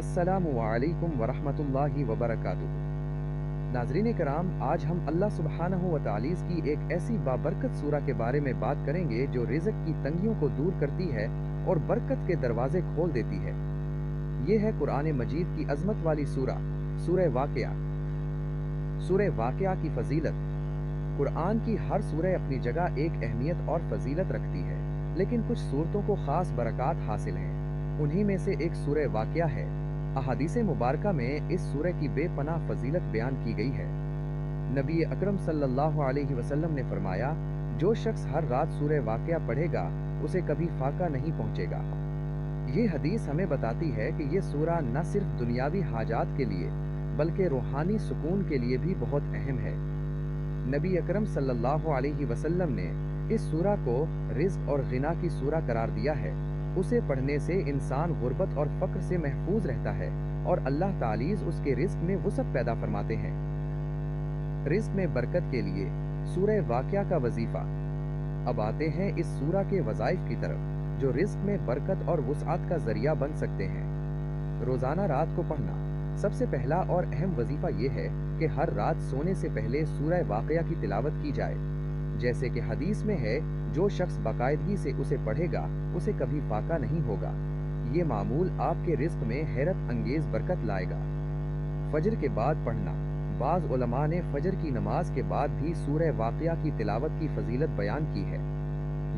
السلام علیکم ورحمۃ اللہ وبرکاتہ۔ ناظرین کرام، آج ہم اللہ سبحانہ و تعالیز کی ایک ایسی بابرکت سورہ کے بارے میں بات کریں گے جو رزق کی تنگیوں کو دور کرتی ہے اور برکت کے دروازے کھول دیتی ہے۔ یہ ہے قرآن مجید کی عظمت والی سورہ سورہ واقعہ۔ سورہ واقعہ کی فضیلت۔ قرآن کی ہر سورہ اپنی جگہ ایک اہمیت اور فضیلت رکھتی ہے، لیکن کچھ صورتوں کو خاص برکات حاصل ہیں۔ انہی میں سے ایک سورہ واقعہ ہے۔ احادیث مبارکہ میں اس سورہ کی بے پناہ فضیلت بیان کی گئی ہے۔ نبی اکرم صلی اللہ علیہ وسلم نے فرمایا، جو شخص ہر رات سورہ واقعہ پڑھے گا، اسے کبھی فاقہ نہیں پہنچے گا۔ یہ حدیث ہمیں بتاتی ہے کہ یہ سورہ نہ صرف دنیاوی حاجات کے لیے، بلکہ روحانی سکون کے لیے بھی بہت اہم ہے۔ نبی اکرم صلی اللہ علیہ وسلم نے اس سورہ کو رزق اور غنا کی سورہ قرار دیا ہے۔ اسے پڑھنے سے انسان غربت اور فقر سے محفوظ رہتا ہے اور اللہ تعالیز اس کے رزق میں وسعت پیدا فرماتے ہیں۔ رزق میں برکت کے لیے سورہ واقعہ کا وظیفہ۔ اب آتے ہیں اس سورہ کے وظائف کی طرف، جو رزق میں برکت اور وسعت کا ذریعہ بن سکتے ہیں۔ روزانہ رات کو پڑھنا۔ سب سے پہلا اور اہم وظیفہ یہ ہے کہ ہر رات سونے سے پہلے سورہ واقعہ کی تلاوت کی جائے۔ جیسے کہ حدیث میں ہے، جو شخص باقاعدگی سے اسے پڑھے گا، اسے کبھی فاقہ نہیں ہوگا۔ یہ معمول آپ کے رزق میں حیرت انگیز برکت لائے گا۔ فجر کے بعد پڑھنا۔ بعض علماء نے فجر کی نماز کے بعد بھی سورہ واقعہ کی تلاوت کی فضیلت بیان کی ہے۔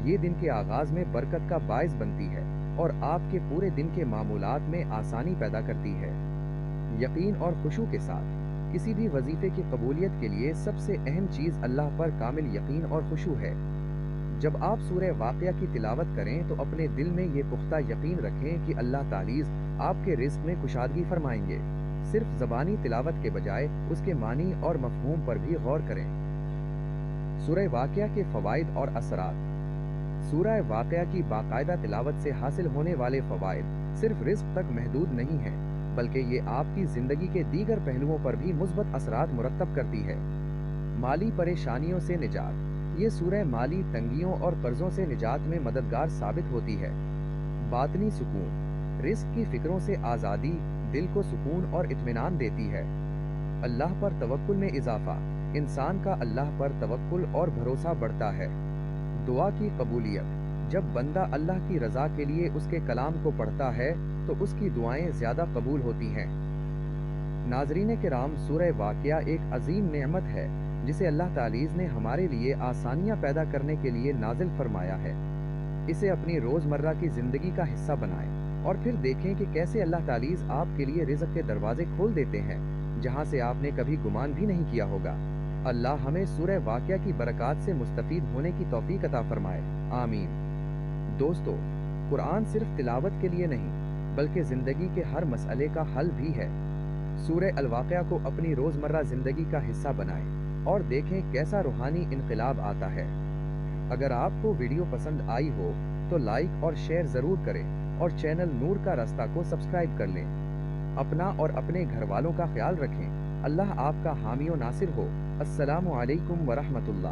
یہ دن کے آغاز میں برکت کا باعث بنتی ہے اور آپ کے پورے دن کے معمولات میں آسانی پیدا کرتی ہے۔ یقین اور خوشو کے ساتھ۔ کسی بھی وظیفے کی قبولیت کے لیے سب سے اہم چیز اللہ پر کامل یقین اور خوشو ہے۔ جب آپ سورہ واقعہ کی تلاوت کریں تو اپنے دل میں یہ پختہ یقین رکھیں کہ اللہ تعالیز آپ کے رزق میں کشادگی فرمائیں گے۔ صرف زبانی تلاوت کے بجائے اس کے معنی اور مفہوم پر بھی غور کریں۔ سورہ واقعہ کے فوائد اور اثرات۔ سورہ واقعہ کی باقاعدہ تلاوت سے حاصل ہونے والے فوائد صرف رزق تک محدود نہیں ہیں۔ بلکہ یہ آپ کی زندگی کے دیگر پہلوؤں پر بھی مثبت اثرات مرتب کرتی ہے۔ مالی پریشانیوں سے نجات۔ یہ سورہ مالی تنگیوں اور قرضوں سے نجات میں مددگار ثابت ہوتی ہے۔ باطنی سکون۔ رزق کی فکروں سے آزادی، دل کو سکون اور اطمینان دیتی ہے۔ اللہ پر توکل میں اضافہ۔ انسان کا اللہ پر توکل اور بھروسہ بڑھتا ہے۔ دعا کی قبولیت۔ جب بندہ اللہ کی رضا کے لیے اس کے کلام کو پڑھتا ہے، تو اس کی دعائیں زیادہ قبول ہوتی ہیں۔ ناظرین کرام، سورہ واقعہ ایک عظیم نعمت ہے، جسے اللہ تعالیز نے ہمارے لیے آسانیاں پیدا کرنے کے لیے نازل فرمایا ہے۔ اسے اپنی روز مرہ کی زندگی کا حصہ بنائیں اور پھر دیکھیں کہ کیسے اللہ تعالیز آپ کے لیے رزق کے دروازے کھول دیتے ہیں، جہاں سے آپ نے کبھی گمان بھی نہیں کیا ہوگا۔ اللہ ہمیں سورہ واقعہ کی برکات سے مستفید ہونے کی توفیق عطا فرمائے۔ آمین۔ دوستو، قرآن صرف تلاوت کے لیے نہیں، بلکہ زندگی کے ہر مسئلے کا حل بھی ہے۔ سورہ الواقعہ کو اپنی روزمرہ زندگی کا حصہ بنائیں اور دیکھیں کیسا روحانی انقلاب آتا ہے۔ اگر آپ کو ویڈیو پسند آئی ہو، تو لائک اور شیئر ضرور کریں اور چینل نور کا راستہ کو سبسکرائب کر لیں۔ اپنا اور اپنے گھر والوں کا خیال رکھیں۔ اللہ آپ کا حامی و ناصر ہو۔ السلام علیکم ورحمۃ اللہ۔